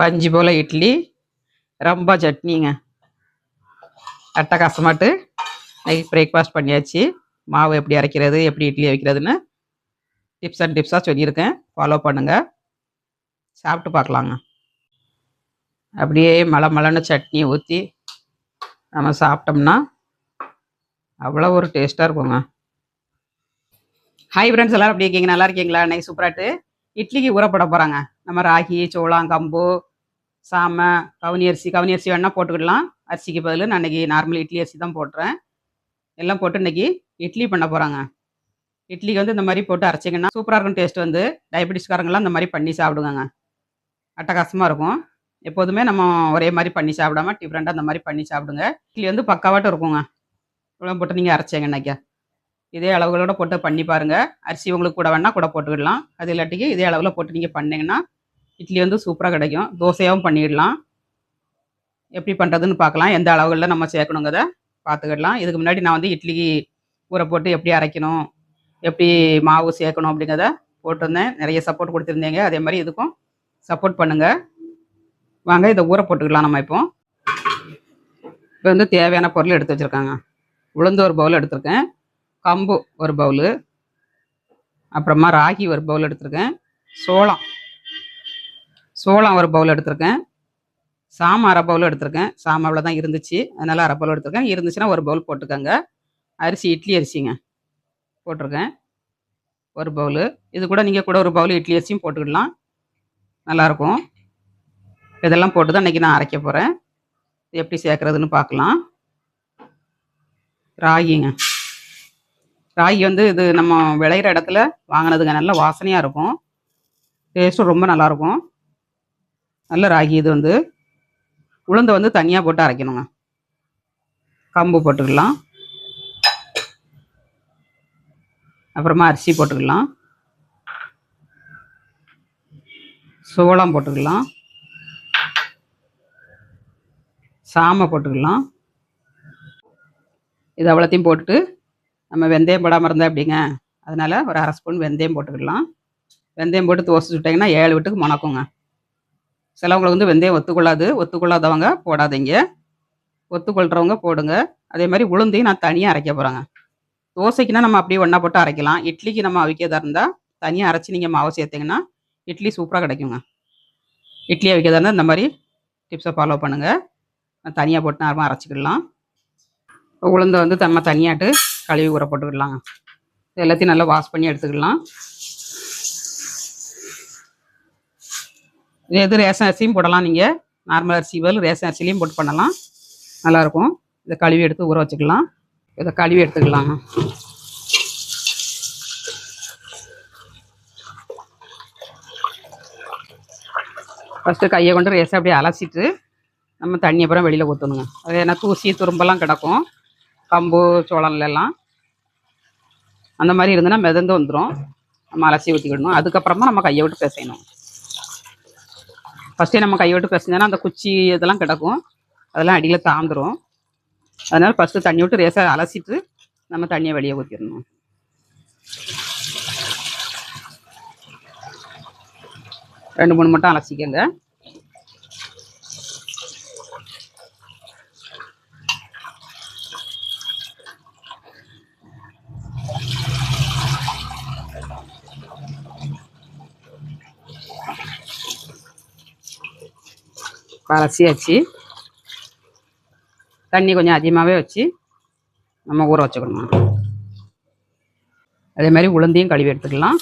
பஞ்சு போல் இட்லி ரொம்ப சட்னிங்க. அட்டகாசமாட்டு night breakfast பண்ணியாச்சு. மாவு எப்படி அரைக்கிறது எப்படி இட்லி வைக்கிறதுன்னு டிப்ஸ் அண்ட் டிப்ஸாக சொல்லியிருக்கேன். ஃபாலோ பண்ணுங்கள் சாப்பிட்டு பார்க்கலாங்க. அப்படியே மலை மலைன்னு சட்னி ஊற்றி நம்ம சாப்பிட்டோம்னா அவ்வளோ ஒரு டேஸ்ட்டாக இருக்குங்க. ஹாய் ஃப்ரெண்ட்ஸ் எல்லோரும் எப்படி இருக்கீங்க? நல்லா இருக்கீங்களா? இன்னைக்கு சூப்பராட்டு இட்லிக்கு ஊறப்பட போகிறாங்க நம்ம ராகி சோளம் கம்பு சாமை கவுனி அரிசி கவுனி அரிசி வேணால் போட்டுக்கிடலாம். அரிசிக்கு பதில் நான் இன்றைக்கி நார்மல் இட்லி அரிசி தான் போட்டுறேன். எல்லாம் போட்டு இன்றைக்கி இட்லி பண்ண போகிறாங்க இட்லிக்கு வந்து இந்த மாதிரி போட்டு அரைச்சிங்கன்னா சூப்பராக இருக்கும் டேஸ்ட் வந்து. டயபெட்டிஸ்காரங்களாம் இந்த மாதிரி பண்ணி சாப்பிடுங்க அட்டகாசமாக இருக்கும். எப்போதுமே நம்ம ஒரே மாதிரி பண்ணி சாப்பிடாம டிஃப்ரெண்ட்டாக இந்த மாதிரி பண்ணி சாப்பிடுங்க. இட்லி வந்து பக்காவாட்டம் இருக்குங்க. இவ்வளோ போட்டு நீங்கள் அரைச்சிங்கன்னாக்கா இதே அளவுகளோட போட்டு பண்ணி பாருங்கள் அரிசி உங்களுக்கு கூட வேணால் கூட போட்டுக்கிடலாம். அது இல்லாட்டிக்கு இதே அளவில் போட்டு நீங்கள் பண்ணிங்கன்னா இட்லி வந்து சூப்பராக கிடைக்கும். தோசையாகவும் பண்ணிடலாம். எப்படி பண்ணுறதுன்னு பார்க்கலாம். எந்த அளவுகளில் நம்ம சேர்க்கணுங்கிறத பார்த்துக்கிடலாம். இதுக்கு முன்னாடி நான் வந்து இட்லிக்கு ஊற போட்டு எப்படி அரைக்கணும் எப்படி மாவு சேர்க்கணும் அப்படிங்கிறத போட்டிருந்தேன். நிறைய சப்போர்ட் கொடுத்துருந்தீங்க. அதே மாதிரி இதுக்கும் சப்போர்ட் பண்ணுங்கள் வாங்க இதை ஊற போட்டுக்கலாம் நம்ம இப்போ. இப்போ வந்து தேவையான பொருள் எடுத்து வச்சுருக்காங்க. உளுந்து ஒரு பவுல் எடுத்திருக்கேன். கம்பு ஒரு பவுலு அப்புறமா ராகி ஒரு பவுல் எடுத்திருக்கேன். சோளம் சோளம் ஒரு பவுல் எடுத்திருக்கேன். சாம அரை பவுல் எடுத்திருக்கேன். சாமாவில் அவ்வளோ தான் இருந்துச்சு. அதனால் அரை பவுல் எடுத்திருக்கேன். இருந்துச்சுன்னா ஒரு பவுல் போட்டுக்கோங்க. அரிசி இட்லி அரிசிங்க. போட்டிருக்கேன். ஒரு பவுலு இது கூட நீங்கள் கூட ஒரு பவுல் இட்லி அரிசியும் போட்டுக்கிடலாம் நல்லாயிருக்கும் இதெல்லாம் போட்டு தான் இன்றைக்கி நான் அரைக்க போகிறேன் எப்படி சேர்க்குறதுன்னு பார்க்கலாம். ராகிங்க. ராகி வந்து இது நம்ம விளையிற இடத்துல வாங்கினதுங்க. நல்ல வாசனையாக இருக்கும். டேஸ்ட்டும் ரொம்ப நல்லாயிருக்கும் நல்ல ராகி இது வந்து உளுந்தை வந்து தனியாக போட்டு அரைக்கணுங்க. கம்பு போட்டுக்கலாம். அப்புறமா அரிசி போட்டுக்கலாம். சோளம் போட்டுக்கலாம். சாமை போட்டுக்கலாம். இது அவ்வளோத்தையும் போட்டுட்டு நம்ம வெந்தயம் போடாமல் இருந்தால் எப்படிங்க? அதனால் ஒரு அரை ஸ்பூன் வெந்தயம் போட்டுக்கலாம். வெந்தயம் போட்டு தோசை சுட்டிங்கன்னா ஏழு வீட்டுக்கு முணக்குங்க. சிலவங்களுக்கு வந்து வெந்தயம் ஒத்துக்கொள்ளாது ஒத்துக்கொள்ளாதவங்க போடாதீங்க. ஒத்துக்கொள்கிறவங்க போடுங்க. அதே மாதிரி உளுந்தையும் நான் தனியாக அரைக்க போகிறேங்க தோசைக்குன்னா நம்ம அப்படியே ஒன்றா போட்டு அரைக்கலாம். இட்லிக்கு நம்ம அவிக்கிறதா இருந்தால் தனியாக அரைச்சி நீங்கள் மாவு சேர்த்திங்கன்னா இட்லி சூப்பராக கிடைக்குங்க. இட்லி அவிக்கிறதா இருந்தால் இந்த மாதிரி டிப்ஸை ஃபாலோ பண்ணுங்கள் நான் தனியாக போட்டு நேரமாக அரைச்சிக்கிடலாம். உளுந்தை வந்து நம்ம தனியாட்டு கழுவி ஊற போட்டுக்கிடலாங்க. எல்லாத்தையும் நல்லா வாஷ் பண்ணி எடுத்துக்கலாம் இது எது ரேஷன் அரிசியும் போடலாம் நீங்கள் நார்மல் அரிசி பதில் ரேஷன் அரிசிலையும் போட்டு பண்ணலாம். நல்லாயிருக்கும். இதை கழுவி எடுத்து ஊற வச்சுக்கலாம். இதை கழுவி எடுத்துக்கலாங்க ஃபஸ்ட்டு கையை கொண்டு ரேசை அப்படியே அலசிட்டு நம்ம தண்ணி அப்புறம் வெளியில் ஊற்றணுங்க அது ஏன்னா தூசி துரும்பெல்லாம் கிடக்கும். கம்பு சோளம்லாம் அந்த மாதிரி இருந்ததுன்னா மிதந்து வந்துடும் நம்ம அலசி ஊற்றிக்கிடணும் அதுக்கப்புறமா நம்ம கையை விட்டு பிசையணும். ஃபஸ்ட்டே நம்ம கையை விட்டு பிசைஞ்சோன்னா அந்த குச்சி இதெல்லாம் கிடக்கும். அதெல்லாம் அடியில் தாந்துடும் அதனால் ஃபஸ்ட்டு தண்ணி விட்டு ரேசாக அலசிட்டு நம்ம தண்ணியை வெளியே ஊற்றிடணும் ரெண்டு மூணு மட்டும் அலசிக்கங்க. அலசியாச்சு தண்ணி கொஞ்சம் அதிகமாகவே வச்சு நம்ம ஊற வச்சுக்கணும். அதே மாதிரி உளுந்தையும் கழுவி எடுத்துக்கலாம்.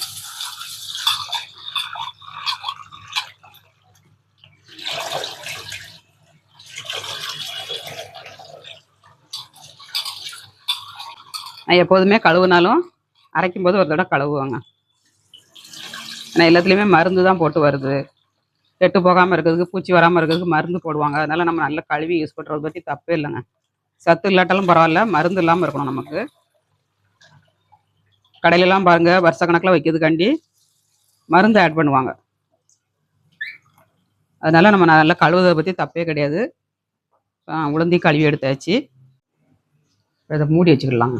நான் எப்போதுமே கழுவுனாலும் அரைக்கும் போது ஒரு தடவை கழுவுவாங்க. ஆனால் எல்லாத்துலேயுமே மருந்து தான் போட்டு வருது. கெட்டு போகாமல் இருக்கிறதுக்கு பூச்சி வராமல் இருக்கிறதுக்கு மருந்து போடுவாங்க. அதனால நம்ம நல்லா கழுவி யூஸ் பண்ணுறத பற்றி தப்பே இல்லைங்க. சத்து இல்லாட்டாலும் பரவாயில்ல மருந்து இல்லாமல் இருக்கணும் நமக்கு. கடையிலலாம் பாருங்க வருஷ கணக்கில் வைக்கிறதுக்காண்டி மருந்து ஆட் பண்ணுவாங்க. அதனால நம்ம நல்லா கழுவுறதை பற்றி தப்பே கிடையாது. உளுந்தி உளுந்தையும் கழுவி எடுத்தாச்சு. இதை மூடி வச்சுக்கலாங்க.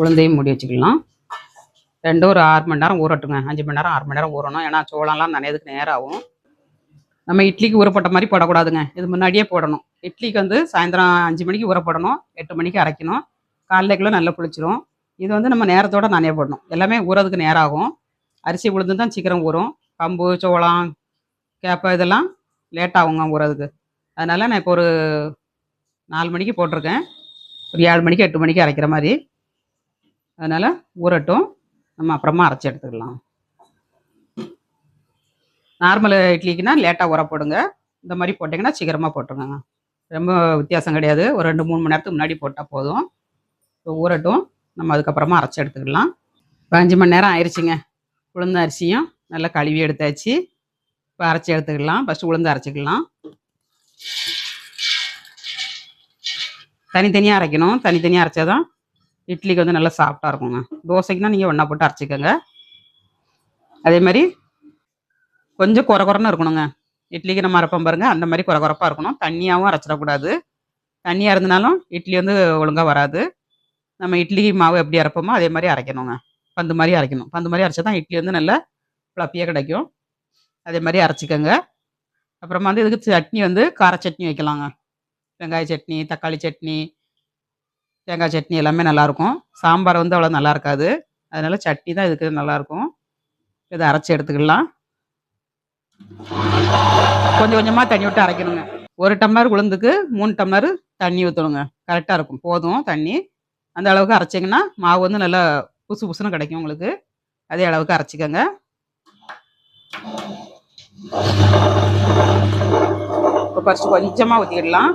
உளுந்தையும் மூடி வச்சுக்கலாம். ரெண்டும் ஒரு ஆறு மணி நேரம் ஊறட்டுங்க. அஞ்சு மணி நேரம் ஆறு மணி நேரம் ஊறணும். ஏன்னா சோளம்லாம் நனையதுக்கு நேரம் ஆகும் நம்ம இட்லிக்கு ஊறப்பட்ட மாதிரி போடக்கூடாதுங்க. இது முன்னாடியே போடணும். இட்லிக்கு வந்து சாயந்தரம் அஞ்சு மணிக்கு ஊற போடணும் எட்டு மணிக்கு அரைக்கணும். காலைலக்குள்ளே நல்லா புளிச்சிரும் இது வந்து நம்ம நேரத்தோட நானே போடணும் எல்லாமே ஊறதுக்கு நேரம் ஆகும் அரிசி உளுந்து தான் சீக்கிரம் ஊறும். கம்பு சோளம் கேப்பை இதெல்லாம் லேட்டாகுங்க ஊறதுக்கு. அதனால் நான் இப்போ ஒரு நாலு மணிக்கு போட்டிருக்கேன். ஒரு ஏழு மணிக்கு எட்டு மணிக்கு அரைக்கிற மாதிரி. அதனால் ஊறட்டும். நம்ம அப்புறமா அரைச்சி எடுத்துக்கலாம். நார்மல் இட்லிக்குன்னா லேட்டாக உர போடுங்க. இந்த மாதிரி போட்டிங்கன்னா சீக்கிரமாக போட்டுருங்க. ரொம்ப வித்தியாசம் கிடையாது. ஒரு ரெண்டு மூணு மணி நேரத்துக்கு முன்னாடி போட்டால் போதும். இப்போ ஊறட்டும். நம்ம அதுக்கப்புறமா அரைச்சி எடுத்துக்கலாம். இப்போ அஞ்சு மணி நேரம் ஆயிடுச்சுங்க உளுந்த அரிசியும் நல்லா கழுவி எடுத்தாச்சு. இப்போ அரைச்சி எடுத்துக்கலாம். ஃபஸ்ட்டு உளுந்து அரைச்சிக்கலாம். தனித்தனியாக அரைக்கணும். தனித்தனியாக அரைச்சாதான் இட்லிக்கு வந்து நல்லா சாஃப்டாக இருக்குங்க. தோசைக்குனா நீங்கள் ஒன்றா போட்டு அரைச்சிக்கோங்க. அதே மாதிரி கொஞ்சம் குறை குறைன்னு இருக்கணுங்க. இட்லிக்கு நம்ம அரைப்போம் பாருங்கள் அந்த மாதிரி குறை குறைப்பாக இருக்கணும். தண்ணியாகவும் அரைச்சிடக்கூடாது. தண்ணியாக இருந்தனாலும் இட்லி வந்து ஒழுங்காக வராது. நம்ம இட்லி மாவு எப்படி அரைப்போமோ அதே மாதிரி அரைக்கணுங்க. பந்து மாதிரி அரைக்கணும். பந்து மாதிரி அரைச்சா தான் இட்லி வந்து நல்லா ஃப்ளப்பியாக கிடைக்கும். அதே மாதிரி அரைச்சிக்கோங்க. அப்புறமா வந்து இதுக்கு சட்னி வந்து கார சட்னி வைக்கலாங்க. வெங்காய சட்னி தக்காளி சட்னி தேங்காய் சட்னி எல்லாமே நல்லாயிருக்கும். சாம்பார் வந்து அவ்வளோ நல்லா இருக்காது அதனால சட்னி தான் இதுக்கு நல்லாயிருக்கும். இதை அரைச்சி எடுத்துக்கலாம். கொஞ்சம் கொஞ்சமாக தண்ணி விட்டு அரைக்கணுங்க. ஒரு டம்ளர் உளுந்துக்கு மூணு டம்ளர் தண்ணி ஊற்றணுங்க கரெக்டாக இருக்கும். போதும் தண்ணி. அந்த அளவுக்கு அரைச்சிங்கன்னா மாவு வந்து நல்லா புசு புசுன்னு கிடைக்கும் உங்களுக்கு. அதே அளவுக்கு அரைச்சிக்கோங்க. இப்போ ஃபஸ்ட்டு கொஞ்சமாக ஊற்றிக்கிடலாம்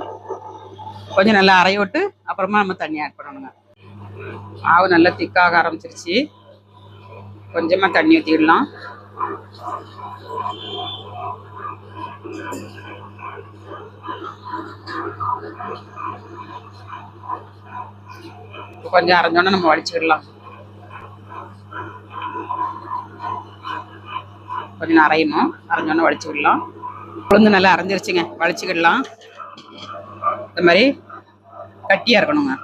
கொஞ்சம் நல்லா அரைய விட்டு அப்புறமா நம்ம தண்ணி ஆட் பண்ணணுங்க. மாவு நல்லா திக்காக ஆரம்பிச்சிருச்சு. கொஞ்சமாக தண்ணி ஊற்றிடலாம் கொஞ்சம் அரைஞ்சோன்னா நம்ம வடிச்சுக்கிடலாம். கொஞ்சம் அரையணும். அரைஞ்சோன்னா வடிச்சுக்கிடலாம். உளுந்து நல்லா அரைஞ்சிருச்சுங்க. வடிச்சுக்கிடலாம். இந்த மாதிரி கட்டியாக இருக்கணுங்க.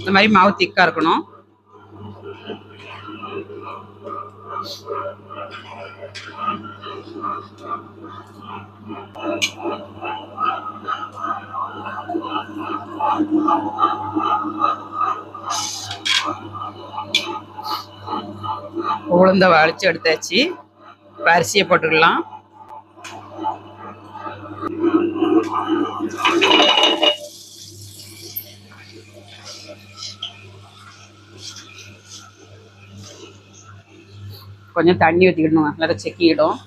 இந்த மாதிரி மாவு திக்காக இருக்கணும். உளுந்த வலிச்சு எடுத்தாச்சு. அரிசியை போட்டுக்கலாம். கொஞ்சம் தண்ணி ஊற்றிக்கிடணும் நல்லா செக்கிடும்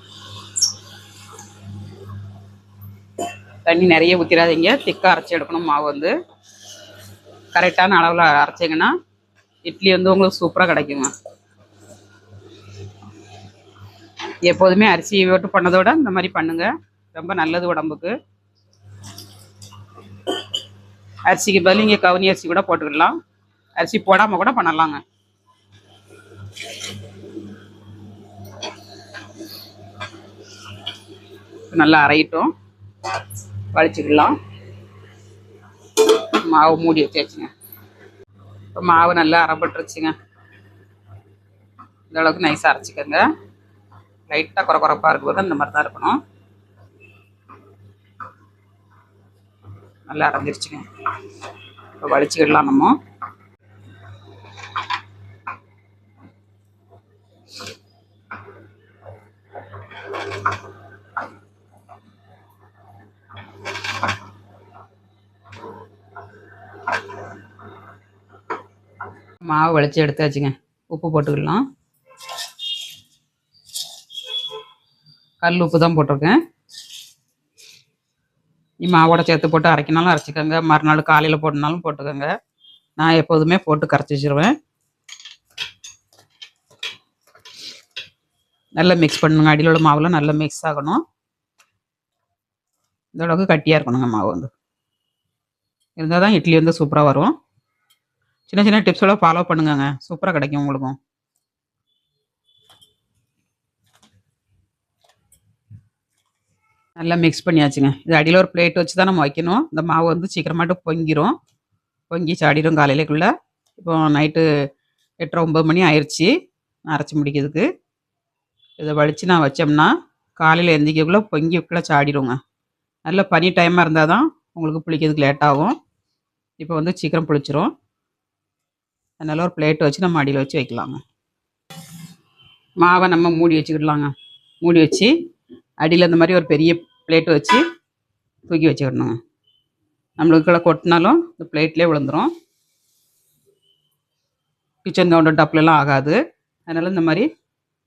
தண்ணி நிறைய ஊற்றிடாதீங்க திக்காக அரைச்சி எடுக்கணும் மாவு வந்து. கரெக்டான அளவில் அரைச்சிங்கன்னா இட்லி வந்து உங்களுக்கு சூப்பராக கிடைக்குங்க. எப்போதுமே அரிசி போட்டு பண்ணதை விட இந்த மாதிரி பண்ணுங்க. ரொம்ப நல்லது உடம்புக்கு. அரிசிக்கு பதில் நீங்கள் கவுனி அரிசி கூட போட்டுக்கிடலாம் அரிசி போடாமல் கூட பண்ணலாங்க. நல்லா அரையிட்டோம். வலிச்சுக்கலாம் மாவு மூடி வச்சாச்சுங்க. இப்போ மாவு நல்லா அரைப்பட்டுருச்சுங்க. இந்த அளவுக்கு நைஸாக அரைச்சிக்கோங்க. லைட்டாக குறை குறைப்பாக இருக்கும்போது இந்த மாதிரி தான் இருக்கணும். நல்லா அரைஞ்சிருச்சுங்க. இப்போ வலிச்சுக்கிடலாம் நம்ம. மாவு வளைச்சி எடுத்தாச்சுங்க உப்பு போட்டுக்கலாம். கல் உப்பு தான் போட்டிருக்கேன். நீ மாவோட சேர்த்து போட்டு அரைக்கினாலும் அரைச்சிக்கோங்க. மறுநாள் காலையில் போட்டனாலும் போட்டுக்கோங்க. நான் எப்போதுமே போட்டு கரைச்சி வச்சிருவேன். நல்லா மிக்ஸ் பண்ணுங்க. அடியில் உள்ள மாவுலாம் நல்லா மிக்ஸ் ஆகணும். இந்த அளவுக்கு கட்டியாக இருக்கணுங்க மாவு வந்து. இருந்தால் தான் இட்லி வந்து சூப்பராக வரும். சின்ன சின்ன டிப்ஸோட ஃபாலோ பண்ணுங்கங்க. சூப்பராக கிடைக்கும் உங்களுக்கும். நல்லா மிக்ஸ் பண்ணியாச்சுங்க. இது அடியில் ஒரு பிளேட் வச்சு தான் நம்ம வைக்கணும். இந்த மாவு வந்து சீக்கிரமாட்டு பொங்கிரும். பொங்கி சாடிடும் காலையிலக்குள்ளே. இப்போ நைட்டு எட்டரை ஒம்பது மணி ஆயிடுச்சு அரைச்சி முடிக்கிறதுக்கு. இதை வலித்து நான் வச்சோம்னா காலையில் எந்திரிக்கக்குள்ளே பொங்கிக்குள்ளே சாடிடுங்க நல்ல பனி டைமாக இருந்தால் தான் உங்களுக்கு புளிக்கிறதுக்கு லேட்டாகும் இப்போ வந்து சீக்கிரம் புளிச்சிரும். அதனால ஒரு பிளேட் வச்சு நம்ம அடியில் வச்சு வைக்கலாங்க. மாவை நம்ம மூடி வச்சுக்கிடலாங்க. மூடி வச்சு அடியில் இந்த மாதிரி ஒரு பெரிய பிளேட் வச்சு தூக்கி வச்சுக்கிடணுங்க. நம்மளுக்கு கொட்டினாலும் இந்த பிளேட்லேயே விழுந்துரும். கிச்சன் கவுண்டர் டப்லெலாம் ஆகாது. அதனால் இந்த மாதிரி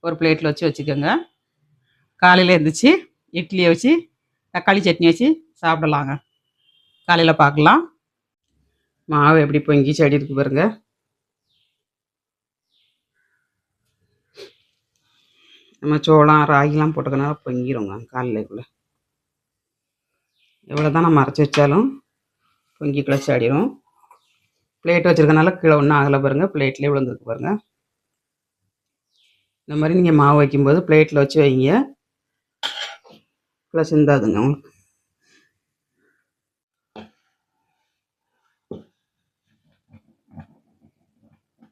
ஒரு பிளேட்டில் வச்சு வச்சுக்கோங்க. காலையில் எழுந்திரிச்சு இட்லியை வச்சு தக்காளி சட்னி வச்சு சாப்பிடலாங்க. காலையில் பார்க்கலாம். மாவு எப்படி பொங்கி செடி இருக்கு பாருங்கள் நம்ம சோளம் ராகிலாம் போட்டுக்கனால பொங்கிருங்க காலையிலக்குள்ளே எவ்வளோ தான் நம்ம அரைச்சி வச்சாலும் பொங்கி கிளச்சி ஆடிடும் பிளேட் வச்சுருக்கனால கீழே ஒன்றும் ஆகலை பாருங்கள் பிளேட்லேயே விழுந்துருக்கு பாருங்கள் இந்த மாதிரி நீங்கள் மாவு வைக்கும்போது பிளேட்டில் வச்சு வைங்க. ப்ளஸ் இருந்தாதுங்க உங்களுக்கு.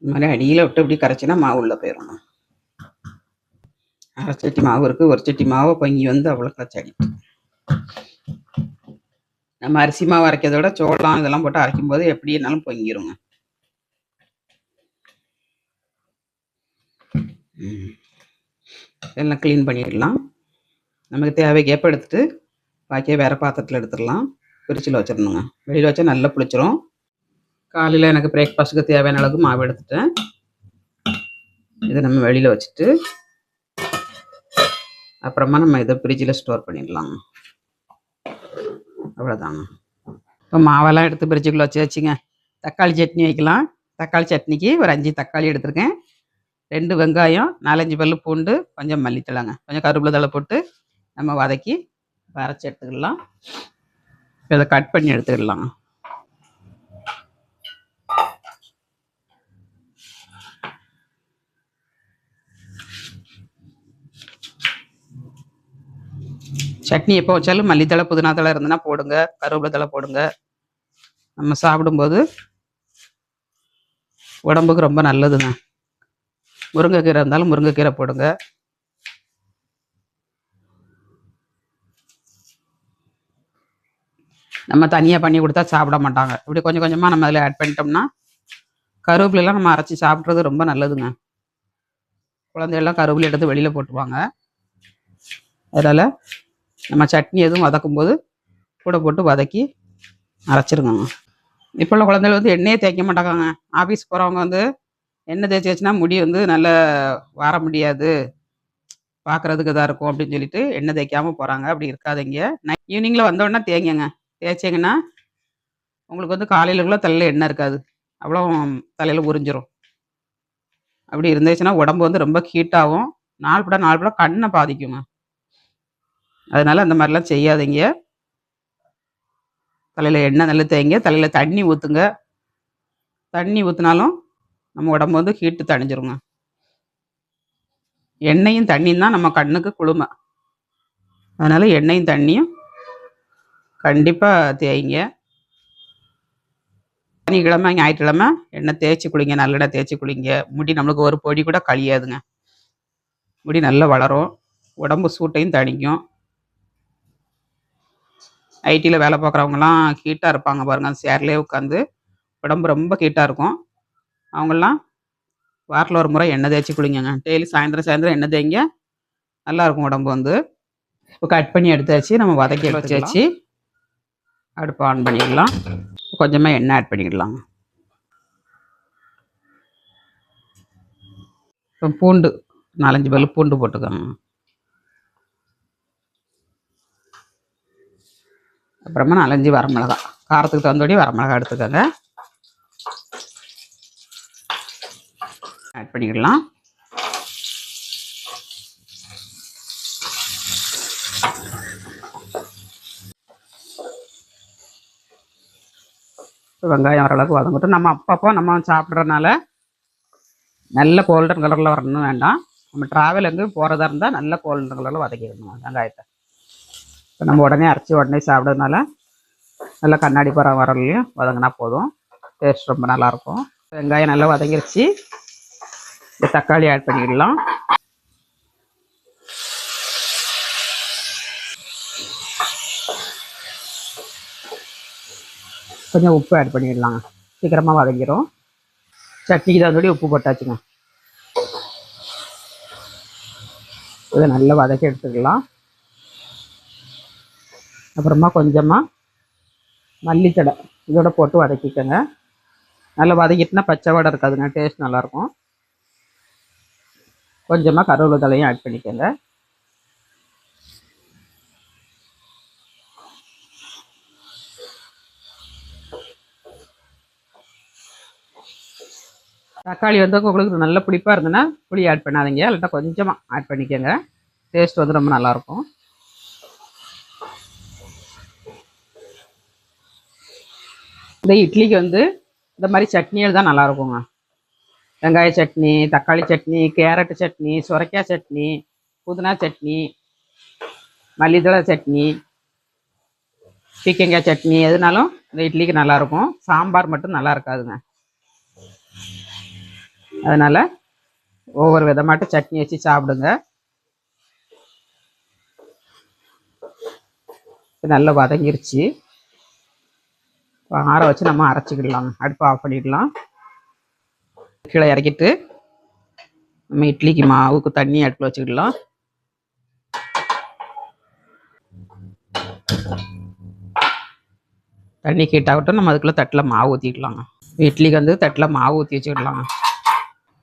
இந்த மாதிரி அடியில் விட்டு இப்படி கரைச்சினா மாவு உள்ளே போயிடும் அரை சட்டி மாவு இருக்குது ஒரு சட்டி மாவை பொங்கி வந்து அவ்வளோ கரைச்சி நம்ம அரிசி மாவு அரைக்கிறத விட சோளம் இதெல்லாம் போட்டு அரைக்கும் போது எப்படி இருந்தாலும் பொங்கிருங்க. எல்லாம் க்ளீன் பண்ணிடலாம். நமக்கு தேவைக்கேப்ப எடுத்துட்டு பாக்கியை வேறு பாத்திரத்தில் எடுத்துடலாம். பிரிச்சில் வச்சிடணுங்க. வெளியில் வச்சா நல்லா புளிச்சிரும். காலையில் எனக்கு பிரேக்ஃபாஸ்ட்டுக்கு தேவையான அளவுக்கு மாவு எடுத்துட்டேன். இதை நம்ம வெளியில் வச்சுட்டு அப்புறமா நம்ம இதை ஃப்ரிட்ஜில் ஸ்டோர் பண்ணிடலாம். அவ்வளோதாங்க இப்போ மாவெல்லாம் எடுத்து ஃப்ரிட்ஜுக்குள்ளே வச்சு வச்சுங்க. தக்காளி சட்னி வைக்கலாம். தக்காளி சட்னிக்கு ஒரு அஞ்சு தக்காளி எடுத்திருக்கேன். ரெண்டு வெங்காயம் நாலஞ்சு பல்லு பூண்டு கொஞ்சம் மல்லித்தலைங்க கொஞ்சம் கருவேப்பிலை தழை போட்டு நம்ம வதக்கி வரைச்சி எடுத்துக்கலாம். இப்போ இதை கட் பண்ணி எடுத்துக்கலாம். சட்னி எப்போ வச்சாலும் மல்லித்தலை புதினா தழை இருந்ததுன்னா போடுங்க. கருவேப்பிலை போடுங்க. நம்ம சாப்பிடும்போது உடம்புக்கு ரொம்ப நல்லதுங்க. முருங்கைக்கீரை இருந்தாலும் முருங்கைக்கீரை போடுங்க. நம்ம தனியாக பண்ணி கொடுத்தா சாப்பிட மாட்டாங்க. இப்படி கொஞ்சம் கொஞ்சமாக நம்ம அதில் ஆட் பண்ணிட்டோம்னா கருவேப்பிலாம் நம்ம அரைச்சி சாப்பிட்றது ரொம்ப நல்லதுங்க. குழந்தையெல்லாம் கருவேப்பிலை எடுத்து வெளியில் போட்டுருவாங்க. அதனால் நம்ம சட்னி எதுவும் வதக்கும் போது கூட போட்டு வதக்கி அரைச்சிருங்க இப்போ உள்ள குழந்தைகள் வந்து எண்ணெயே தேய்க்க மாட்டாங்க ஆஃபீஸ் போகிறவங்க வந்து எண்ணெய் தேய்ச்சி வச்சுன்னா முடி வந்து நல்லா வர முடியாது. பார்க்குறதுக்கு இதாக இருக்கும் அப்படின்னு சொல்லிட்டு எண்ணெய் தேய்க்காமல் போகிறாங்க அப்படி இருக்காதீங்க. நைட் ஈவினிங்கில் வந்தோடனே தேய்ங்கங்க. தேய்ச்சிங்கன்னா உங்களுக்கு வந்து காலையிலக்குள்ள தலையில் எண்ணெய் இருக்காது. அவ்வளோ தலையில் உறிஞ்சிரும். அப்படி இருந்துச்சுன்னா உடம்பு வந்து ரொம்ப ஹீட்டாகும் நாள் பட நாள் பட கண்ணை பாதிக்குங்க. அதனால அந்த மாதிரிலாம் செய்யாதீங்க. தலையில் எண்ணெய் நல்லா தேய்ங்க தலையில் தண்ணி ஊற்றுங்க தண்ணி ஊற்றினாலும் நம்ம உடம்பு வந்து ஹீட்டு தணிஞ்சிருங்க. எண்ணெயும் தண்ணியும் தான் நம்ம கண்ணுக்கு குளுமை. அதனால் எண்ணெயும் தண்ணியும் கண்டிப்பாக தேய்ங்க. சனிக்கிழமை ஞாயிற்றுக்கிழமை எண்ணெய் தேய்ச்சி குளிங்க நல்லெண்ணெய் தேய்ச்சி குளிங்க. முடி நம்மளுக்கு ஒரு பொடி கூட கழியாதுங்க. முடி நல்லா வளரும். உடம்பு சூட்டையும் தணிக்கும். ஐடியில் வேலை பார்க்குறவங்கலாம் ஹீட்டாக இருப்பாங்க பாருங்க அந்த சேர்லேயே உட்காந்து உடம்பு ரொம்ப ஹீட்டாக இருக்கும். அவங்கெல்லாம் வாரத்தில் ஒரு முறை எண்ணெய் தேய்ச்சி குளிங்கங்க. டெய்லி சாயந்தரம் சாயந்தரம் எண்ணெய் தேய்ங்க நல்லா இருக்கும் உடம்பு வந்து. இப்போ கட் பண்ணி எடுத்தாச்சு நம்ம வதக்கி வச்சு அடுப்பு ஆன் பண்ணிடலாம். கொஞ்சமாக எண்ணெய் ஆட் பண்ணிடலாம். இப்போ பூண்டு நாலஞ்சு பல்லு பூண்டு போட்டுக்கோங்க. அப்புறமா நாலஞ்சு வரமிளகா. காரத்துக்கு தகுந்தபடி வரமிளகா எடுத்துக்கோங்க. ஆட் பண்ணிக்கலாம். வெங்காயம் ஓரளவுக்கு வதங்கட்டும். நம்ம அப்பப்போ நம்ம சாப்பிட்றதுனால நல்ல கோல்டன் கலரில் வரணும் வேண்டாம். நம்ம ட்ராவல் எங்கேயும் போகிறதா இருந்தால் நல்ல கோல்டன் கலரில் வதக்கிடணும். வெங்காயத்தை. இப்போ நம்ம உடனே அரைச்சி உடனே சாப்பிட்றதுனால நல்லா கண்ணாடி புற வரலையும் வதங்கினா போதும். டேஸ்ட் ரொம்ப நல்லாயிருக்கும். வெங்காயம் நல்லா வதங்கிருச்சு. இந்த தக்காளி ஆட் பண்ணிடலாம். கொஞ்சம் உப்பு ஆட் பண்ணிடலாங்க சீக்கிரமாக வதங்கிடும் சட்னிக்கு தகுந்தபடி உப்பு போட்டாச்சுங்க. இதை நல்லா வதக்கி எடுத்துக்கலாம். அப்புறமா கொஞ்சமாக மல்லித்தடை இதோட போட்டு வதக்கிக்கோங்க. நல்லா வதக்கிட்டுனா பச்சை வடை இருக்காதுங்க டேஸ்ட் நல்லாயிருக்கும். கொஞ்சமாக கருவேப்பிலை தலையும் ஆட் பண்ணிக்கோங்க. தக்காளி வந்து உங்களுக்கு நல்ல புளிப்பாக இருந்ததுன்னா புளி ஆட் பண்ணாதீங்க. இல்லாட்டா கொஞ்சமாக ஆட் பண்ணிக்கோங்க. டேஸ்ட் வந்து ரொம்ப நல்லாயிருக்கும். இந்த இட்லிக்கு வந்து இந்த மாதிரி சட்னிகள் தான் நல்லாயிருக்குங்க. வெங்காய சட்னி தக்காளி சட்னி கேரட் சட்னி சுரைக்காய் சட்னி புதினா சட்னி மல்லித்தழை சட்னி பீக்கங்காய் சட்னி எதுனாலும் இந்த இட்லிக்கு நல்லாயிருக்கும். சாம்பார் மட்டும் நல்லா இருக்காதுங்க. அதனால் ஒவ்வொரு விதமாட்டு சட்னி வச்சு சாப்பிடுங்க. நல்லா வதங்கிருச்சு. ஆற வச்சு நம்ம அரைச்சிக்கிடலாம். அடுப்பு ஆஃப் பண்ணிடலாம். கீழே இறக்கிட்டு நம்ம இட்லிக்கு மாவுக்கு தண்ணி அடுப்பில் வச்சுக்கிடலாம். தண்ணி கீட்டாகட்டும் நம்ம அதுக்குள்ளே தட்டில் மாவு ஊற்றிக்கலாங்க இட்லிக்கு வந்து தட்டில் மாவு ஊற்றி வச்சுக்கிடலாங்க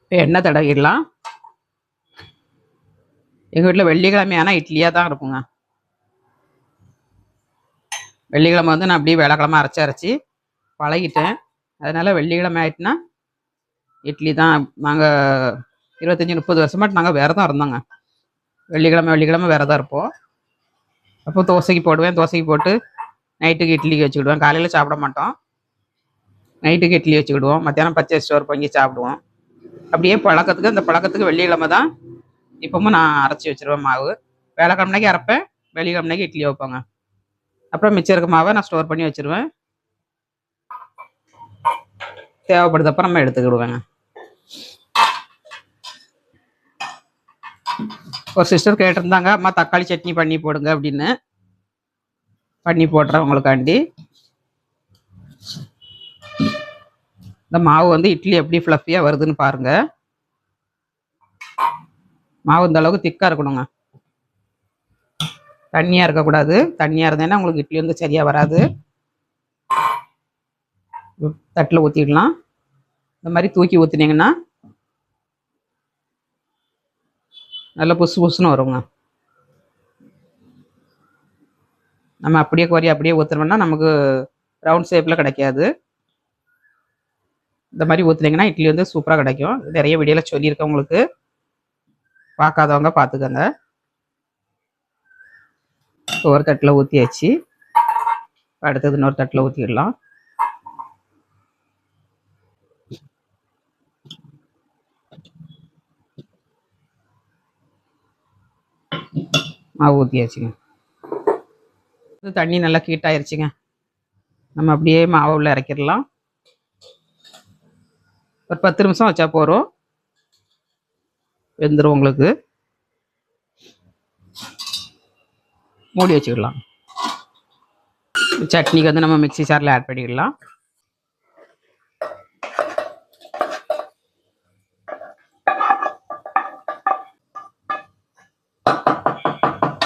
இப்போ எண்ணெய் தடவிடலாம். எங்கள் வீட்டில் வெள்ளிக்கிழமையான இட்லியாக தான் இருக்குங்க. வெள்ளிக்கிழமை வந்து நான் அப்படியே வேலைக்கிழமை அரைச்சி அரைச்சி பழகிட்டேன். அதனால் வெள்ளிக்கிழமை ஆயிட்டுனா இட்லி தான். நாங்கள் இருபத்தஞ்சி முப்பது வருஷமாட்டு நாங்கள் விரதம் இருந்தோங்க. வெள்ளிக்கிழமை வெள்ளிக்கிழமை விரதம் இருப்போம். அப்போ தோசைக்கு போடுவேன். தோசைக்கு போட்டு நைட்டுக்கு இட்லிக்கு வச்சுக்கிடுவேன். காலையில் சாப்பிட மாட்டோம். நைட்டுக்கு இட்லி வச்சுக்கிடுவோம். மத்தியானம் பச்சை ஸ்டோர் பொங்கி சாப்பிடுவோம். அப்படியே பழக்கத்துக்கு அந்த பழக்கத்துக்கு வெள்ளிக்கிழமை தான். இப்போவும் நான் அரைச்சி வச்சுருவேன் மாவு. வேலைக்கிழமைக்கு அரைப்பேன். வெள்ளிக்கிழமைக்கு இட்லி வைப்பேங்க. அப்புறம் மிச்சம் இருக்க மாவை நான் ஸ்டோர் பண்ணி வச்சிருவேன். தேவைப்படுதப்ப நம்ம எடுத்துக்கிடுவேங்க. ஒரு சிஸ்டர் கேட்டிருந்தாங்க அம்மா தக்காளி சட்னி பண்ணி போடுங்க அப்படின்னு. பண்ணி போடுறேன் உங்களுக்காண்டி இந்த மாவு வந்து இட்லி எப்படி ஃப்ளஃபியாக வருதுன்னு பாருங்க. மாவு இந்த அளவுக்கு திக்காக இருக்கணுங்க. தண்ணியாக இருக்கக்கூடாது. தண்ணியாக இருந்தேன்னா உங்களுக்கு இட்லி வந்து சரியாக வராது. தட்டில் ஊற்றிடலாம் இந்த மாதிரி தூக்கி ஊற்றினீங்கன்னா நல்லா புசு புசுன்னு வருங்க. நம்ம அப்படியே குறைய அப்படியே ஊற்றுனோம்னா நமக்கு ரவுண்ட் ஷேப்பில் கிடைக்காது. இந்த மாதிரி ஊற்றுனீங்கன்னா இட்லி வந்து சூப்பராக கிடைக்கும். நிறைய வீடியோவில் சொல்லியிருக்கேன் உங்களுக்கு. பார்க்காதவங்க பார்த்துக்கோங்க. ஒரு தட்டில் ஊற்றியாச்சு அடுத்தது இன்னொரு தட்டில் ஊற்றிடலாம் மாவு ஊற்றியாச்சுங்க தண்ணி நல்லா கீட்டாயிருச்சுங்க நம்ம அப்படியே மாவை உள்ள இறக்கிடலாம். ஒரு பத்து நிமிஷம் வச்சா போகிறோம் வெந்துடும் உங்களுக்கு. மூடி வச்சுக்கலாம். சட்னிக்கு வந்து நம்ம மிக்சி சாரில் ஆட் பண்ணிக்கலாம்.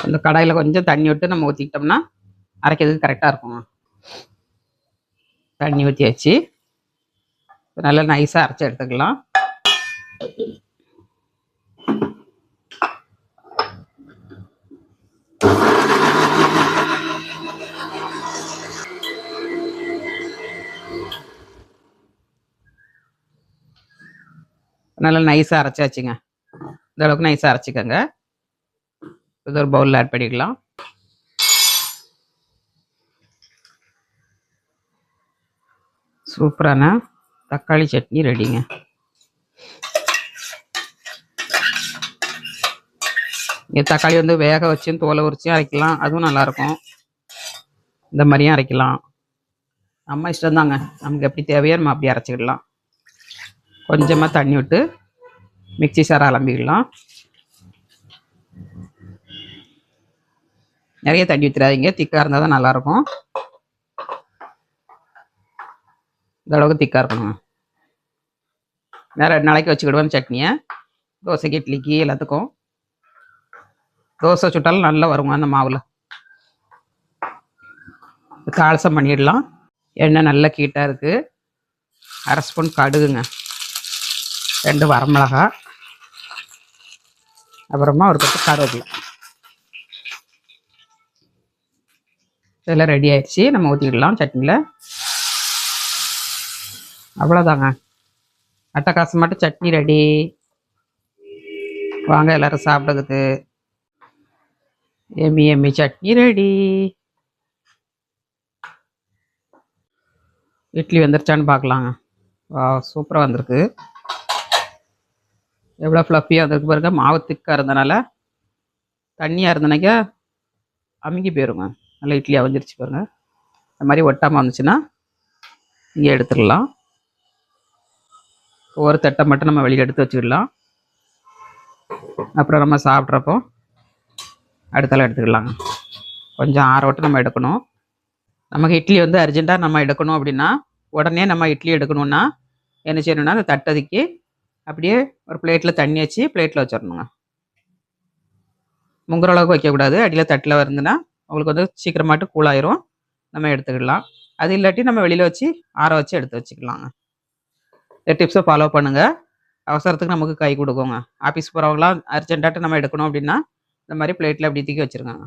இந்த கடாயில் கொஞ்சம் தண்ணி விட்டு நம்ம ஊற்றிக்கிட்டோம்னா அரைக்கிறதுக்கு கரெக்டாக இருக்கும் தண்ணி ஊற்றியாச்சு நல்லா நைஸாக அரைச்சி எடுத்துக்கலாம். நல்லா நைஸாக அரைச்சாச்சுங்க இந்த அளவுக்கு நைஸாக அரைச்சிக்கோங்க. இது ஒரு பவுலில் ஆட் பண்ணிக்கலாம். சூப்பரான தக்காளி சட்னி ரெடிங்க. இங்கே தக்காளி வந்து வேக வச்சும் தோலை உரிச்சும் அரைக்கலாம். அதுவும் நல்லாயிருக்கும். இந்த மாதிரியும் அரைக்கலாம். நம்ம இஷ்டம் தாங்க நமக்கு எப்படி தேவையோ நம்ம அப்படி அரைச்சிக்கிடலாம். கொஞ்சமாக தண்ணி விட்டு மிக்சி சாரை அலம்பிக்கலாம் நிறைய தண்ணி ஊற்றிடாதீங்க திக்காக இருந்தால் தான் நல்லாயிருக்கும். இந்த அளவுக்கு திக்காக இருக்கணுங்க. வேறு ரெண்டு நாளைக்கு வச்சுக்கிடுவேன் சட்னியை. தோசைக்கு இட்லிக்கு எல்லாத்துக்கும். தோசை சுட்டாலும் நல்லா வருங்க அந்த மாவில். தாளசம் பண்ணிடலாம். எண்ணெய் நல்ல கீட்டாக இருக்குது அரை ஸ்பூன் கடுகுங்க. ரெண்டு வரமிளகா அப்புறமா ஒரு பத்து கருவேப்பிலை. இதெல்லாம் ரெடி ஆயிடுச்சு. நம்ம ஊற்றிக்கிடலாம் சட்னியில். அவ்வளோதாங்க அட்டக்காசு மட்டும் சட்னி ரெடி வாங்க எல்லோரும் சாப்பிடுறது எம்மி எம்மி சட்னி ரெடி இட்லி வந்துருச்சான்னு பார்க்கலாங்க. வா சூப்பராக வந்திருக்கு. எவ்வளோ ஃப்ளஃபியாக வந்திருக்கு பாருங்க. மாவு திக்காக இருந்தனால தண்ணியாக இருந்தனாக்கா அமுங்கி போயிருங்க. நல்லா இட்லி அவஞ்சிருச்சு பாருங்க. இந்த மாதிரி ஒட்டாமல் வந்துச்சுன்னா இங்கே எடுத்துடலாம். ஒரு தட்டை மட்டும் நம்ம வெளியில் எடுத்து வச்சுக்கிடலாம். அப்புறம் நம்ம சாப்பிட்றப்போ அடுத்தால எடுத்துக்கலாங்க கொஞ்சம் ஆற நம்ம எடுக்கணும். நமக்கு இட்லி வந்து அர்ஜென்ட்டாக நம்ம எடுக்கணும் அப்படின்னா உடனே நம்ம இட்லி எடுக்கணும்னா என்ன செய்யணும்னா அந்த தட்டதுக்கு அப்படியே ஒரு பிளேட்டில் தண்ணி வச்சு பிளேட்டில் வச்சிடணுங்க. முங்குற அளவுக்கு வைக்கக்கூடாது. அடியில் தட்டில் வருதுன்னா உங்களுக்கு வந்து சீக்கிரமாட்டு கூலாயிரும் நம்ம எடுத்துக்கிடலாம். அது இல்லாட்டி நம்ம வெளியில் வச்சு ஆற வச்சு எடுத்து வச்சுக்கலாங்க. இந்த டிப்ஸை ஃபாலோ பண்ணுங்கள் அவசரத்துக்கு நமக்கு கை கொடுக்குங்க. ஆஃபீஸ் போகிறவங்களாம் அர்ஜென்ட்டாட்டு நம்ம எடுக்கணும் அப்படின்னா இந்த மாதிரி பிளேட்டில் அப்படி தூக்கி வச்சுருக்காங்க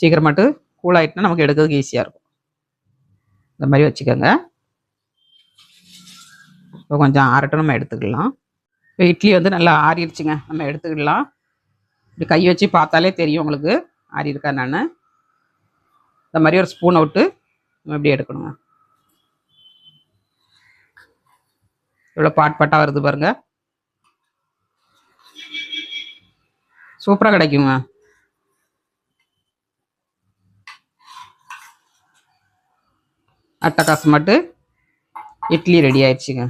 சீக்கிரமாட்டு கூல் நமக்கு எடுக்கிறதுக்கு ஈஸியாக இருக்கும். இந்த மாதிரி வச்சுக்கோங்க. இப்போ கொஞ்சம் ஆறட்டும் நம்ம எடுத்துக்கலாம். இப்போ இட்லி வந்து நல்லா ஆறிடுச்சுங்க நம்ம எடுத்துக்கிடலாம் இப்படி கை வச்சு பார்த்தாலே தெரியும் உங்களுக்கு ஆறி இருக்கா நான் இந்த மாதிரி ஒரு ஸ்பூன் விட்டு நம்ம இப்படி எடுக்கணுங்க. இவ்வளோ பாட் பாட்டாக வருது பாருங்க. சூப்பராக கிடைக்குங்க. அட்டை காசு மட்டும் இட்லி ரெடி ஆயிடுச்சுங்க.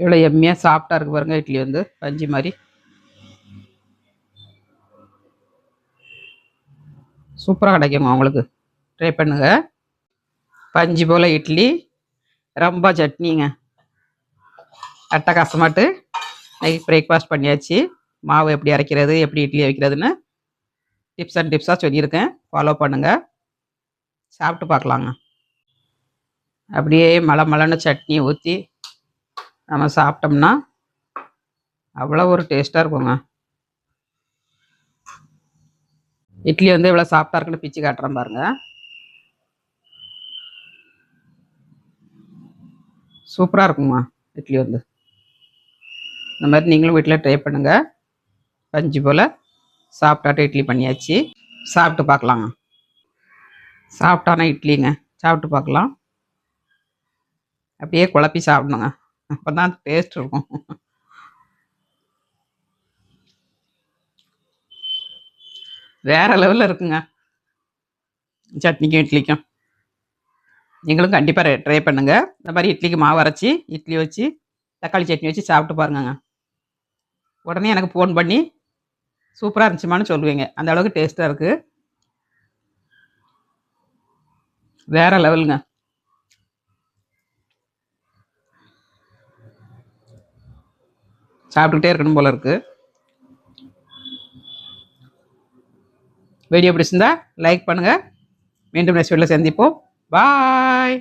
இவ்வளோ எம்மியாக சாஃப்டாக இருக்கு பாருங்கள் இட்லி வந்து பஞ்சு மாதிரி. சூப்பராக கிடைக்குங்க உங்களுக்கு? ட்ரை பண்ணுங்க. பஞ்சு போல் இட்லி ரொம்ப சட்னிங்க. அட்டகாசமாட்டு. நைட் பிரேக்ஃபாஸ்ட் பண்ணியாச்சு. மாவு எப்படி அரைக்கிறது எப்படி இட்லி வைக்கிறதுன்னு டிப்ஸ் அண்ட் டிப்ஸாக சொல்லியிருக்கேன். ஃபாலோ பண்ணுங்கள் சாப்பிட்டு பார்க்கலாங்க. அப்படியே மலை மலைன்னு சட்னி ஊற்றி நம்ம சாப்பிட்டோம்னா அவ்வளோ ஒரு டேஸ்ட்டாக இருக்குங்க. இட்லி வந்து இவ்வளோ சாஃப்டாக இருக்குன்னு பிச்சு காட்டுறேன் பாருங்க. சூப்பராக இருக்குமா இட்லி வந்து. இந்த மாதிரி நீங்களும் வீட்டில் ட்ரை பண்ணுங்கள் பஞ்சு போல் சாப்பிட்டாட்டு இட்லி பண்ணியாச்சு. சாப்பிட்டு பார்க்கலாங்க. சாப்பிட்டானா இட்லிங்க. சாப்பிட்டு பார்க்கலாம். அப்படியே குழப்பி சாப்பிடணுங்க. அப்போ தான் டேஸ்ட் இருக்கும். வேற லெவலில் இருக்குங்க. சட்னிக்கும் இட்லிக்கும். நீங்களும் கண்டிப்பாக ட்ரை பண்ணுங்க. இந்த மாதிரி இட்லிக்கு மாவு அரைச்சி இட்லி வச்சு தக்காளி சட்னி வச்சு சாப்பிட்டு பாருங்கங்க. உடனே எனக்கு ஃபோன் பண்ணி சூப்பராக இருந்துச்சுமான்னு சொல்லுவீங்க. அந்த அளவுக்கு டேஸ்ட்டாக இருக்குது வேற லெவலுங்க சாப்பிட்டுக்கிட்டே இருக்கணும் போல இருக்கு. வீடியோ பிடிச்சிருந்தா லைக் பண்ணுங்க. மீண்டும் நெக்ஸ்ட் வீடியோவில் சந்திப்போம். பாய்